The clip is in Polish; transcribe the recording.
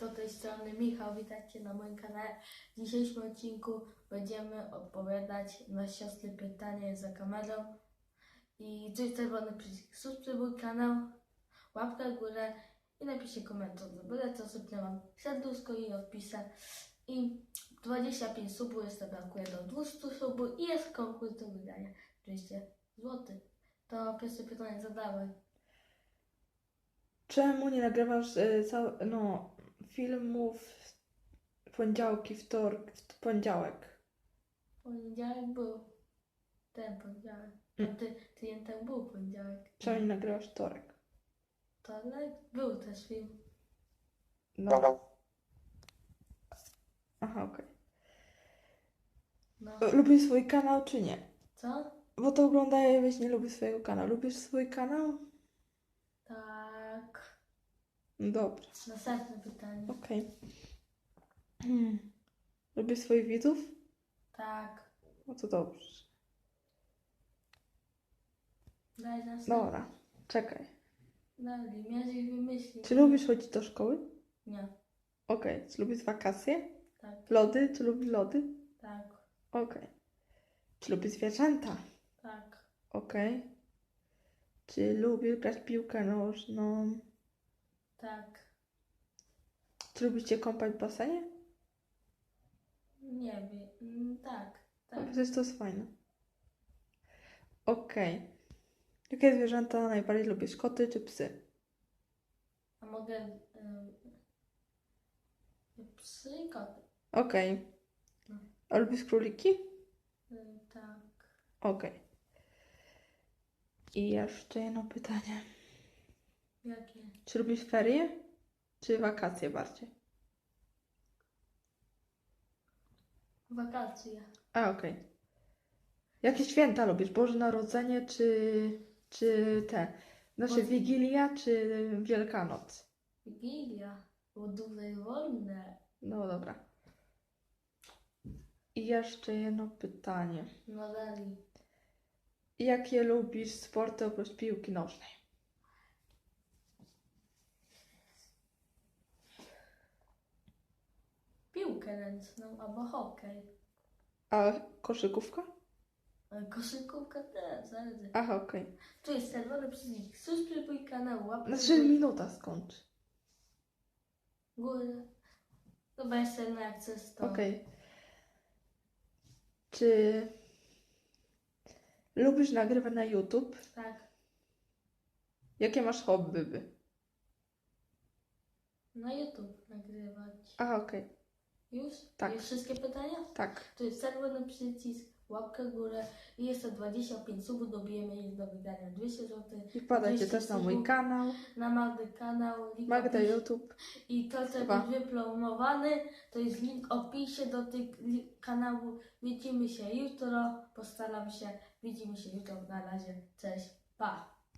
Siemaneczko, tej strony Michał, witajcie na moim kanale. W dzisiejszym odcinku będziemy odpowiadać na siostry pytanie za kamerą. I coś czerwony przycisk, subskrybuj kanał, łapka w górę i napiszcie komentarz. Byle co sypnęłam serduszko i odpiszę. I 25 subów, jeszcze brakuje do 200 subów i jest konkurs do wydania 200 zł. To pierwsze pytanie zadawaj. Czemu nie nagrywasz y, cał, no, filmów w poniedziałki, wtorek, w poniedziałek? Poniedziałek był. Ten poniedziałek. Mm. A ty, tydzień temu był poniedziałek. Nie nagrywasz wtorek? Wtorek był też film. No. Aha, okej. No. Y, Lubisz swój kanał czy nie? Co? Bo to oglądaję, weź nie lubię swojego kanału. Lubisz swój kanał? Dobrze, Następne pytanie. okej. Hmm. Lubisz swoich widzów? Tak. No to dobrze. Daj następne. Dobra, czekaj. Dalej, miałeś ich wymyślić. Czy lubisz chodzić do szkoły? Nie. Okej. Czy lubisz wakacje? Tak. Lody? Czy lubisz lody? Tak. Okej. Czy lubisz zwierzęta? Tak. Okej. Czy lubisz grać w piłkę nożną? Tak. Czy lubisz się kąpać w basenie? Nie wiem. Mm, Tak. Tak. przecież to jest fajne. Okej. Jakie zwierzęta najbardziej lubisz? Koty czy psy? A mogę... ym, Psy i koty. Okej. No. A lubisz króliki? Ym, Tak. Okej. I jeszcze jedno pytanie. Jakie? Czy lubisz ferie? Czy wakacje bardziej? Wakacje. A, okej. Jakie święta lubisz? Boże Narodzenie czy, czy te? Znaczy Boże- Wigilia czy Wielkanoc? Wigilia. Dłużej wolne. No dobra. I jeszcze jedno pytanie. No dalej. Jakie lubisz sporty oprócz piłki nożnej? Piłkę ręczną albo hokej. A koszykówka? Ale Koszykówka też, zależy. Aha, okej. Tu jest czerwony przycisk. Subskrybuj kanał, łapkę w Znaczy minuta skończy. górę. Chyba jeszcze na jak chcesz to. Okej. Czy lubisz nagrywać na YouTube? Tak. Jakie masz hobby? Na YouTube nagrywać. Aha, okej. Już? Tak. Już wszystkie pytania? Tak. Tu jest czerwony przycisk, łapkę w górę i jest to 25 subów, dobijemy ich do wydania 200 zł. I wpadajcie 200 też na mój kanał. Na Magdy kanał, Magda. YouTube. I to, co Chyba. jest wypromowany, to jest link w opisie do tych li- kanału. Widzimy się jutro, postaram się. Widzimy się jutro. Na razie. Cześć. Pa.